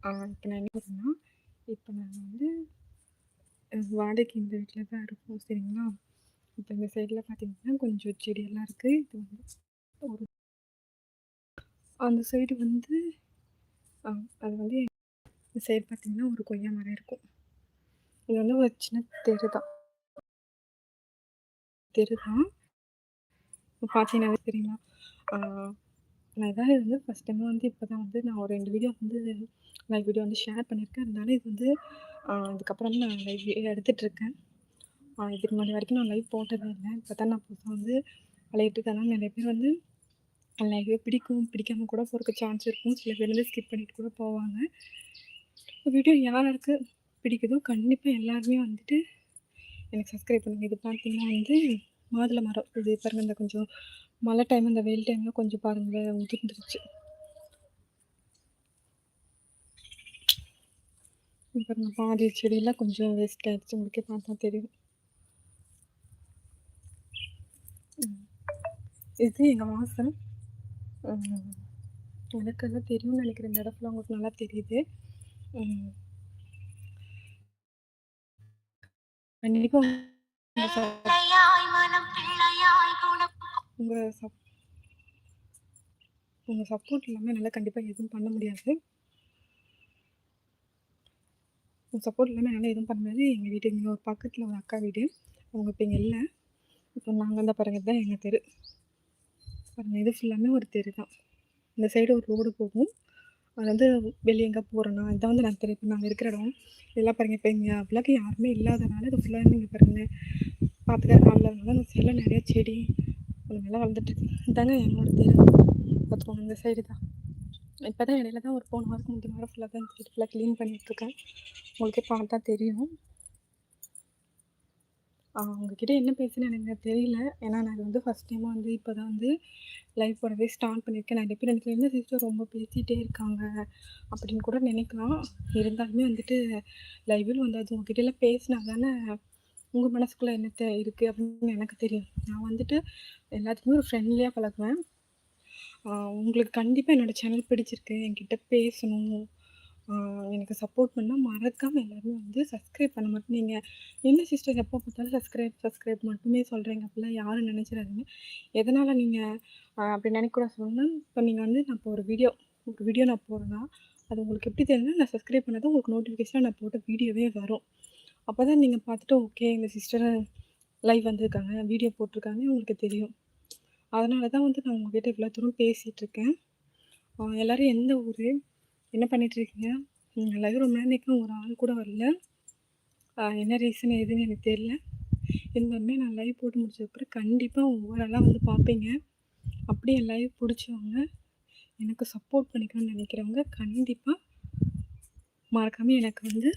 இப்போ நான் என்ன பண்ணேன்னா, இப்போ நாங்கள் வந்து வாடகைக்கு இந்த வீட்டில் தான் இருக்கோம். சரிங்களா? இப்போ இந்த சைடில் பார்த்தீங்கன்னா, கொஞ்சம் செடியெல்லாம் இருக்குது இது வந்து ஒரு அந்த சைடு வந்து அது வந்து இந்த சைடு பார்த்தீங்கன்னா, ஒரு கொய்யா மரம் இருக்கும். இது வந்து ஒரு சின்ன தெரு தான். தெரு தான். பார்த்தீங்கன்னா பார்த்தீங்கன்னாவே தெரியுமா? நான் இதான் இது வந்து ஃபஸ்ட் டைம் வந்து இப்போ தான் வந்து நான் ஒரு ரெண்டு வீடியோ வந்து லைவ் வீடியோ வந்து ஷேர் பண்ணியிருக்கேன். அதனால இது வந்து இதுக்கப்புறம் வந்து நான் லைவ் எடுத்துகிட்ருக்கேன் இதுக்கு முன்னாடி வரைக்கும் நான் லைவ் போட்டதே இல்லை இப்போ தான் நான் புதுசாக வந்து பழகிட்டுருக்கேன். நிறைய பேர் வந்து லைவே பிடிக்கும், பிடிக்காமல் கூட போகிறக்கு சான்ஸ் இருக்கும். சில பேர் வந்து ஸ்கிப் பண்ணிட்டு கூட போவாங்க. வீடியோ யாருக்கு பிடிக்குதோ கண்டிப்பாக எல்லாருமே வந்துட்டு எனக்கு சப்ஸ்கிரைப் பண்ணுங்கள் இது பார்த்தீங்கன்னா வந்து மாதுளை மரம். இது பாருங்க இந்த கொஞ்சம் மழை டைம், இந்த வெயில் டைமில் கொஞ்சம் பாருங்களேன் உதிர்ந்துருச்சு. இங்க பாருங்க பாதி செடியெல்லாம் கொஞ்சம் வேஸ்ட் ஆகிடுச்சு உங்களுக்கே பார்த்தா தெரியும். இது எங்கள் வாசல். எனக்கு எனக்கெல்லாம் தெரியும்னு நினைக்கிற இந்த இடம் உங்களுக்கு நல்லா தெரியுது. கண்டிப்பாக உங்கள் சப் உங்கள் சப்போர்ட் இல்லாமல் என்னால் கண்டிப்பாக எதுவும் பண்ண முடியாது. உங்கள் சப்போர்ட் இல்லாமல் என்னால் எதுவும் பண்ண முடியாது. எங்கள் வீட்டு இங்கே ஒரு பக்கத்தில் ஒரு அக்கா வீடு. அவங்க இப்போ இங்கே இல்லை இப்போ நாங்கள் தான் பாருங்க தான் எங்கள் தெரு. பாருங்க இது ஃபுல்லாமே ஒரு தெரு தான். இந்த சைடு ஒரு ரோடு போகும். அது வந்து வெளியே எங்கே போகிறோன்னா இதான் வந்து நான் தெரு இப்போ நாங்கள் இருக்கிற இடம். இதெல்லாம் பாருங்க இப்போ இங்கே அவ்வளோக்கு யாருமே இல்லாதனால இது ஃபுல்லாக நீங்கள் பாருங்க பார்த்துக்க காலில் இருந்தாலும் அந்த சைடில் நிறையா செடி கொஞ்சம் நல்லா வளர்ந்துட்டு இதாங்க என்னோட தெரு. பார்த்துக்கோங்க இந்த சைடு தான். இப்போ தான் இடையில தான் ஒரு போன வாரத்துக்கு முந்தைய வாரம் ஃபுல்லாக தான் இந்த சைடு ஃபுல்லாக க்ளீன் பண்ணிகிட்ருக்கேன் உங்களுக்கே பார்த்தா தெரியும். அவங்கக்கிட்ட என்ன பேசுனேன்னு எனக்கு தெரியல. ஏன்னா நான் வந்து ஃபஸ்ட் டைம் வந்து இப்போ தான் வந்து லைவ் போடவே ஸ்டார்ட் பண்ணியிருக்கேன். நிறைய பேர் எனக்கு என்ன சிஸ்டர் ரொம்ப பேசிகிட்டே இருக்காங்க அப்படின்னு கூட நினைக்கலாம். இருந்தாலுமே வந்துட்டு லைவில் வந்து அது உங்ககிட்ட எல்லாம் பேசினா தானே உங்கள் மனசுக்குள்ளே என்ன தே அப்படின்னு எனக்கு தெரியும். நான் வந்துட்டு எல்லாத்துக்குமே ஒரு ஃப்ரெண்ட்லியாக பழகுவேன். உங்களுக்கு கண்டிப்பாக என்னோடய சேனல் பிடிச்சிருக்கு. என்கிட்ட பேசணும். எனக்கு சப்போர்ட் பண்ணால் மறக்காமல் எல்லாருமே வந்து சப்ஸ்கிரைப் பண்ண மட்டும் நீங்கள் என்ன சிஸ்டர் எப்போ பார்த்தாலும் சப்ஸ்கிரைப், சப்ஸ்கிரைப் மட்டுமே சொல்கிறீங்க அப்படிலாம் யாரும் நினச்சிடாதீங்க எதனால் நீங்கள் அப்படி நினைக்கூட சொன்னா, இப்போ நீங்கள் வந்து நான் இப்போ ஒரு வீடியோ ஒரு வீடியோ நான் போடுறேன்னா, அது உங்களுக்கு எப்படி தெரியும்னா, நான் சப்ஸ்கிரைப் பண்ணாதான் உங்களுக்கு நோட்டிஃபிகேஷனாக நான் போட்ட வீடியோவே வரும். அப்போ தான் நீங்கள் பார்த்துட்டு ஓகே இந்த சிஸ்டர் லைவ் வந்திருக்காங்க, வீடியோ போட்டிருக்காங்க உங்களுக்கு தெரியும். அதனால தான் வந்து நான் உங்ககிட்ட இவ்வளோ தூரம் பேசிகிட்ருக்கேன் எல்லோரும் எந்த ஊர் என்ன பண்ணிகிட்ருக்கீங்க நீங்கள் லைவ் ரொம்ப நேரம் ஒரு ஆள் கூட வரல. என்ன ரீசன் எதுன்னு எனக்கு தெரியல. இருந்தாலுமே நான் லைவ் போட்டு முடிச்சதுக்கப்புறம் கண்டிப்பாக ஒவ்வொரு ஆளாக வந்து பார்ப்பீங்க. அப்படியே என் லைவ் பிடிச்சவங்க எனக்கு சப்போர்ட் பண்ணிக்கணும்னு நினைக்கிறவங்க கண்டிப்பாக மறக்காமல் எனக்கு வந்து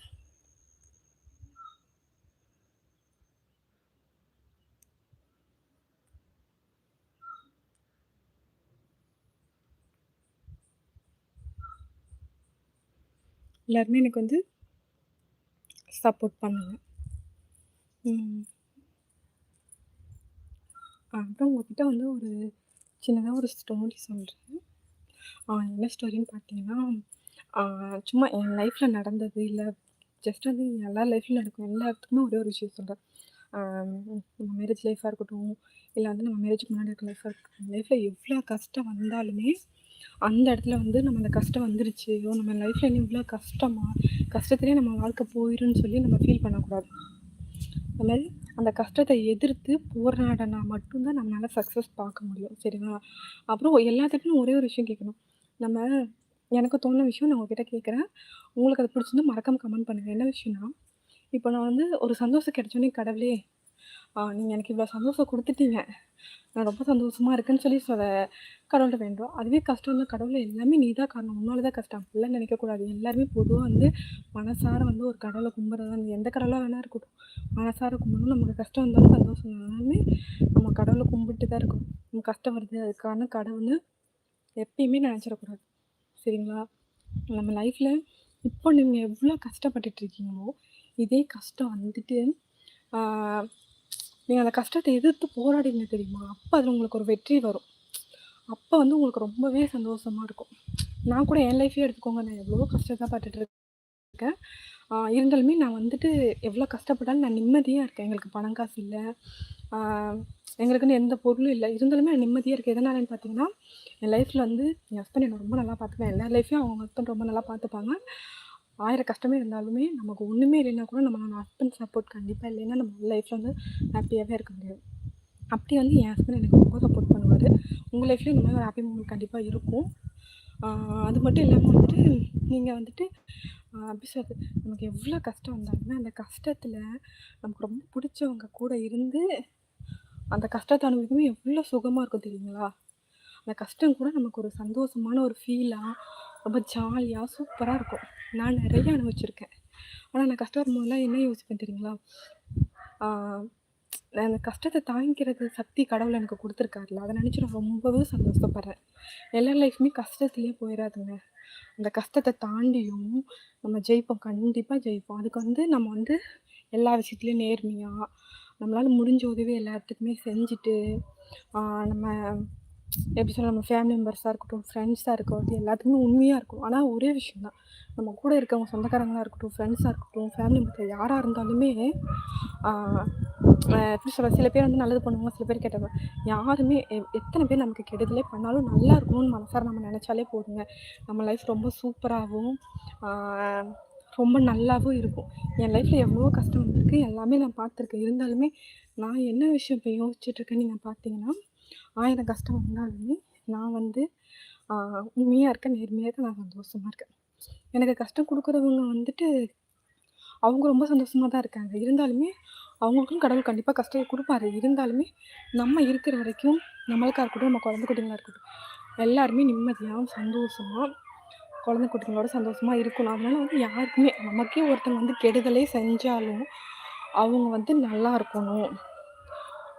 எல்லாருமே எனக்கு வந்து சப்போர்ட் பண்ணுங்க. அப்புறம் உங்ககிட்ட வந்து ஒரு சின்னதாக ஒரு ஸ்டோரி சொல்கிறேன் என்ன ஸ்டோரின்னு பார்த்தீங்கன்னா, சும்மா என் லைஃப்பில் நடந்தது, இல்லை ஜஸ்ட் வந்து எல்லார் லைஃப்பில் நடக்கும். எல்லாத்துக்குமே ஒரே ஒரு விஷயம் சொல்கிறேன் நம்ம மேரேஜ் லைஃப்பாக இருக்கட்டும், இல்லை வந்து நம்ம மேரேஜுக்கு முன்னாடி இருக்க லைஃபாக இருக்கட்டும். லைஃப்பில் எவ்வளோ கஷ்டம் வந்தாலுமே, அந்த இடத்துல வந்து நம்ம அந்த கஷ்டம் வந்துருச்சு. ஐயோ! நம்ம லைஃப்ல இன்னும் இவ்வளோ கஷ்டமா? கஷ்டத்திலேயே நம்ம வாழ்க்கை போயிடும்னு சொல்லி நம்ம ஃபீல் பண்ணக்கூடாது. அது மாதிரி அந்த கஷ்டத்தை எதிர்த்து போராடனா மட்டும்தான் நம்மளால சக்ஸஸ் பார்க்க முடியும். சரிங்களா? அப்புறம் எல்லாத்துக்கும் ஒரே ஒரு விஷயம் கேட்கணும். நம்ம எனக்கு தோணுன விஷயம் நான் உங்ககிட்ட கேட்குறேன். உங்களுக்கு அது பிடிச்சிருந்தா மறக்காம கமெண்ட் பண்ணுங்க. என்ன விஷயம்னா, இப்போ நான் வந்து ஒரு சந்தோஷம் கிடைச்சோன்னே கடவுளே! நீங்கள் எனக்கு இவ்வளோ சந்தோஷம் கொடுத்துட்டீங்க நான் ரொம்ப சந்தோஷமாக இருக்குன்னு சொல்லி சொ கடவுள்கிட்ட வேண்டும் அதுவே கஷ்டம் தான் கடவுள் எல்லாமே நீ தான் காரணம். உன்னால தான் கஷ்டம். அப்படிலாம் நினைக்கக்கூடாது. எல்லாருமே பொதுவாக வந்து மனசார வந்து ஒரு கடவுளை கும்பிடுறது எந்த கடவுளாக வேணா இருக்கட்டும். மனசார கும்பிடணும். நமக்கு கஷ்டம் வந்தாலும், சந்தோஷம் இருந்தாலுமே நம்ம கடவுளை கும்பிட்டு தான் இருக்கணும். நம்ம கஷ்டம் வருது அதுக்கான கடவுள்னு எப்பயுமே நினச்சிடக்கூடாது சரிங்களா? நம்ம லைஃப்பில் இப்போ நீங்கள் எவ்வளோ கஷ்டப்பட்டுட்டு இருக்கீங்களோ, இதே கஷ்டம் வந்துட்டு நீங்கள் அந்த கஷ்டத்தை எதிர்த்து போராடினீங்க தெரியுமா? அப்போ அதில் உங்களுக்கு ஒரு வெற்றி வரும். அப்போ வந்து உங்களுக்கு ரொம்பவே சந்தோஷமாக இருக்கும். நான் கூட என் லைஃப்பே எடுத்துக்கோங்க. நான் எவ்வளவோ கஷ்டத்தான் பட்டுட்டு இருக்கேன். இருந்தாலுமே நான் வந்துட்டு எவ்வளோ கஷ்டப்பட்டாலும் நான் நிம்மதியாக இருக்கேன். எங்களுக்கு பணம் காசு இல்லை எங்களுக்குன்னு எந்த பொருளும் இல்லை இருந்தாலுமே நான் நிம்மதியாக இருக்கேன். எதனாலன்னு பார்த்தீங்கன்னா, என் லைஃப்பில் வந்து என் ஹஸ்பண்ட் என்னை ரொம்ப நல்லா பார்த்துப்பேன். எல்லா லைஃப்பையும் அவங்க ஹஸ்பண்ட் ரொம்ப நல்லா பார்த்துப்பாங்க. ஆயிரம் கஷ்டமே இருந்தாலுமே, நமக்கு ஒன்றுமே இல்லைன்னா கூட நம்மளோட ஹஸ்பண்ட் சப்போர்ட் கண்டிப்பாக இல்லைன்னா, நம்ம லைஃப்பில் வந்து ஹாப்பியாகவே இருக்க முடியாது. அப்படி வந்து என் ஹஸ்பண்ட் எனக்கு ரொம்ப சப்போர்ட் பண்ணுவார் உங்கள் லைஃப்லேயும் இந்த மாதிரி ஒரு ஹாப்பி மூமெண்ட் கண்டிப்பாக இருக்கும். அது மட்டும் இல்லாமல் வந்துட்டு, நீங்கள் வந்துட்டு ஆ நமக்கு எவ்வளோ கஷ்டம் வந்தாலுமே, அந்த கஷ்டத்தில் நமக்கு ரொம்ப பிடிச்சவங்க கூட இருந்து, அந்த கஷ்டத்தை அனுபவிக்கும்போது எவ்வளோ சுகமாக இருக்கும் தெரியுங்களா? அந்த கஷ்டம் கூட நமக்கு ஒரு சந்தோஷமான ஒரு ஃபீலாக ரொம்ப ஜாலியாக சூப்பராக இருக்கும். நான் நிறைய அனுபவிச்சிருக்கேன். ஆனால் நான் கஷ்டம் வரும்போதெல்லாம் என்ன யோசிப்பேன் தெரியுங்களா? நான் அந்த கஷ்டத்தை தாங்கிக்கிறது சக்தி கடவுள் எனக்கு கொடுத்துருக்காருல அதை நினச்சி நான் ரொம்பவே சந்தோஷப்படுறேன். எல்லார் லைஃப்மே கஷ்டத்துலேயே போயிடாதுங்க அந்த கஷ்டத்தை தாண்டியும் நம்ம ஜெயிப்போம். கண்டிப்பாக ஜெயிப்போம். அதுக்கு வந்து நம்ம வந்து எல்லா விஷயத்துலேயும் நேர்மையாக நம்மளால் முடிஞ்ச உதவி எல்லாத்துக்குமே செஞ்சுட்டு, நம்ம எப்படி சொல்ல நம்ம ஃபேமிலி மெம்பர்ஸாக இருக்கட்டும், ஃப்ரெண்ட்ஸாக இருக்கட்டும், எல்லாத்துக்குமே உண்மையாக இருக்கும் ஆனால் ஒரே விஷயம் தான். நம்ம கூட இருக்கவங்க சொந்தக்காரங்களாக இருக்கட்டும், ஃப்ரெண்ட்ஸாக இருக்கட்டும், ஃபேமிலி மெம்பர் யாராக இருந்தாலுமே, எப்படி சொல்ல சில பேர் வந்து நல்லது பண்ணுவாங்க, சில பேர் கெட்டவங்க யாருமே எ பேர் நமக்கு கெடுதலே பண்ணாலும் நல்லா இருக்கணும்னு மனசார நம்ம நினச்சாலே போதுங்க. நம்ம லைஃப் ரொம்ப சூப்பராகவும் ரொம்ப நல்லாவும் இருக்கும். என் லைஃப்பில் எவ்வளோ கஷ்டம் வந்திருக்கு. எல்லாமே நான் பார்த்துருக்கேன். இருந்தாலுமே, நான் என்ன விஷயம் இப்போ யோசிச்சுட்ருக்கேன்னு நீங்கள் பார்த்தீங்கன்னா, ஆயிரம் கஷ்டம் வந்தாலுமே, நான் வந்து உண்மையாக இருக்க இருக்கேன், நேர்மையா இருக்கேன், நான் சந்தோஷமாக இருக்கேன். எனக்கு கஷ்டம் கொடுக்குறவங்க வந்துட்டு, அவங்க ரொம்ப சந்தோஷமாக தான் இருக்காங்க. இருந்தாலுமே, அவங்களுக்கும் கடவுள் கண்டிப்பாக கஷ்டத்தை கொடுப்பாரு இருந்தாலுமே, நம்ம இருக்கிற வரைக்கும் நம்மளுக்காக இருக்கட்டும், நம்ம குழந்தை குட்டிங்களா இருக்கட்டும், எல்லாருமே நிம்மதியாகவும் சந்தோஷமாக குழந்தை குட்டிங்களோட சந்தோஷமாக இருக்கணும். அதனால வந்து யாருக்குமே நமக்கே ஒருத்தங்க வந்து கெடுதலே செஞ்சாலும், அவங்க வந்து நல்லா இருக்கணும்.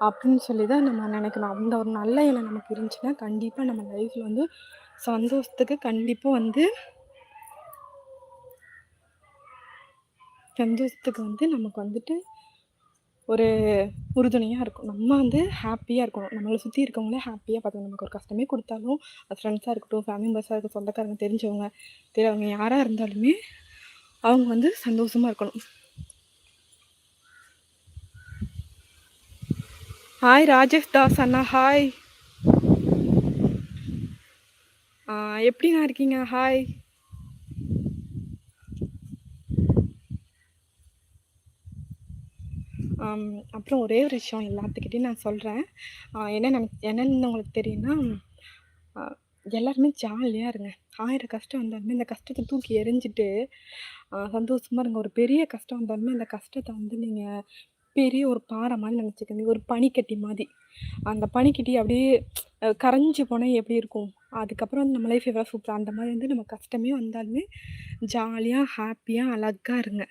அப்படின்னு சொல்லி தான் நம்ம நினைக்கணும் அந்த ஒரு நல்ல எண்ணம் நமக்கு இருந்துச்சுன்னா, கண்டிப்பாக நம்ம லைஃப்பில் வந்து சந்தோஷத்துக்கு கண்டிப்பாக வந்து சந்தோஷத்துக்கு வந்து நமக்கு வந்துட்டு ஒரு உறுதுணையாக இருக்கும். நம்ம வந்து ஹாப்பியாக இருக்கணும். நம்மளை சுற்றி இருக்கவங்களே ஹாப்பியாக பார்த்துக்கணும். நமக்கு ஒரு கஷ்டமே கொடுத்தாலும் அது ஃப்ரெண்ட்ஸாக இருக்கட்டும், ஃபேமிலி மெம்பர்ஸாக இருக்கட்டும், சொந்தக்காரங்க, தெரிஞ்சவங்க, தெரியாதவங்க யாராக இருந்தாலுமே, அவங்க வந்து சந்தோஷமாக இருக்கணும். ஹாய் ராஜேஷ் தாஸ் அண்ணா ஹாய். எப்படிண்ணா இருக்கீங்க? ஹாய். அப்புறம் ஒரே ஒரு விஷயம் எல்லாத்துக்கிட்டையும் நான் சொல்கிறேன் என்ன என்னன்னு உங்களுக்கு தெரியும்னா, எல்லாருமே ஜாலியாக இருங்க. ஆயிரம் கஷ்டம் வந்தாலுமே, இந்த கஷ்டத்தை தூக்கி எரிஞ்சிட்டு சந்தோஷமாக இருங்க. ஒரு பெரிய கஷ்டம் வந்தாலுமே, அந்த கஷ்டத்தை வந்து நீங்கள் பெரிய ஒரு பாறை மாதிரி நெனச்சுக்காதீங்க. ஒரு பனிக்கட்டி மாதிரி அந்த பனிக்கட்டி அப்படியே கரைஞ்சி கரைஞ்சு எப்படி இருக்கும்? அதுக்கப்புறம் வந்து நம்ம லைஃப் எவ்வளோ சூப்பர் அந்த மாதிரி வந்து நம்ம கஷ்டமே வந்தாலுமே, ஜாலியாக ஹாப்பியாக அழகாக இருங்க.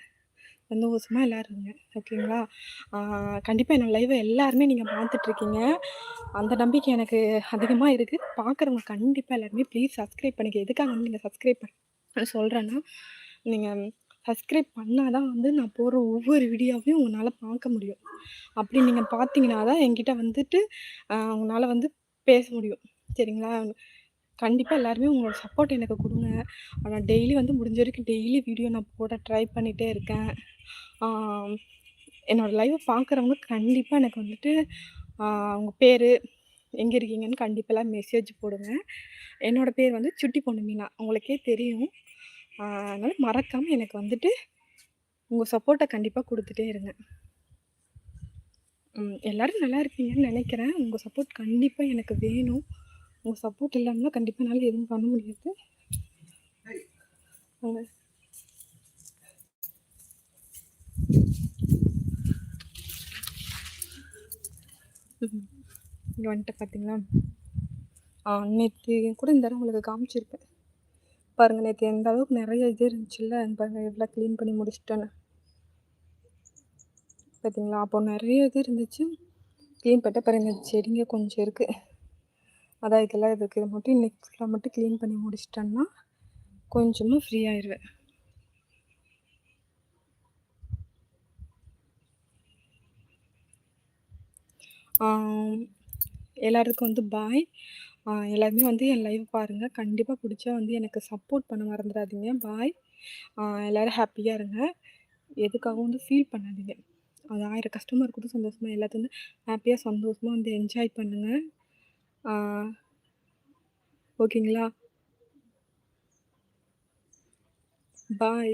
சந்தோஷமாக எல்லோரும் இருங்க. ஓகேங்களா? கண்டிப்பாக என்னோடய லைவை எல்லாருமே நீங்கள் பார்த்துட்ருக்கீங்க. அந்த நம்பிக்கை எனக்கு அதிகமாக இருக்குது பார்க்குறவங்க கண்டிப்பாக எல்லாருமே ப்ளீஸ் சப்ஸ்கிரைப் பண்ணிக்க. எதுக்காக வந்து நீங்கள் சப்ஸ்கிரைப் பண்ண சொல்கிறேன்னா நீங்கள் சப்ஸ்கிரைப் பண்ணால் தான் வந்து நான் போடுற ஒவ்வொரு வீடியோவையும் உங்களால் பார்க்க முடியும். அப்படி நீங்கள் பார்த்தீங்கன்னா தான் என்கிட்ட வந்துட்டு உங்களால் வந்து பேச முடியும். சரிங்களா? கண்டிப்பாக எல்லாருமே உங்களோட சப்போர்ட் எனக்கு கொடுங்க நான் டெய்லி வந்து முடிஞ்ச வரைக்கும் டெய்லி வீடியோ நான் போட ட்ரை பண்ணிகிட்டே இருக்கேன். என்னோடய லைஃப்பை பார்க்குறவங்க கண்டிப்பாக எனக்கு வந்துட்டு அவங்க பேர் எங்கே இருக்கீங்கன்னு கண்டிப்பாக மெசேஜ் போடுங்க. என்னோடய பேர் வந்து சுட்டி பொண்ணு மீனா. உங்களுக்கே தெரியும். அதனால் மறக்காமல் எனக்கு வந்துட்டு உங்கள் சப்போர்ட்டை கண்டிப்பாக கொடுத்துட்டே இருங்க. எல்லோரும் எல்லாரும் நல்லா இருப்பீங்கன்னு நினைக்கிறேன் உங்கள் சப்போர்ட் கண்டிப்பாக எனக்கு வேணும். உங்கள் சப்போர்ட் இல்லாமல் கண்டிப்பாக என்னால் எதுவும் பண்ண முடியாது. ம். வந்துட்டு பார்த்தீங்களா? நேற்று கூட இந்த தடவ உங்களுக்கு காமிச்சிருப்பேன். பாருங்கள் நேற்று எந்த அளவுக்கு நிறைய இது இருந்துச்சுல்ல. பாருங்கள் எவ்வளோ க்ளீன் பண்ணி முடிச்சிட்டேன்னு பார்த்தீங்களா? அப்போ நிறைய இது இருந்துச்சு. க்ளீன் பண்ணிட்டு பாருங்க இந்த செடிங்க கொஞ்சம் இருக்குது அதான் இதெல்லாம் இதுக்கு இதை மட்டும் இன்னைக்கு ஃபுல்லாக மட்டும் க்ளீன் பண்ணி முடிச்சிட்டேன்னா கொஞ்சமாக ஃப்ரீ ஆயிருவேன். எல்லாருக்கும் வந்து பாய். எல்லாருமே வந்து என் லைவ் பாருங்கள் கண்டிப்பாக பிடிச்சா வந்து எனக்கு சப்போர்ட் பண்ண மறந்துடாதீங்க பாய். எல்லோரும் ஹாப்பியாக இருங்க. எதுக்காகவும் வந்து ஃபீல் பண்ணாதீங்க. அது ஆயிரம் கஷ்டமாக இருக்கட்டும், சந்தோஷமாக எல்லாத்தையும் வந்து ஹாப்பியாக சந்தோஷமாக வந்து என்ஜாய் பண்ணுங்கள் ஓகேங்களா? பாய்.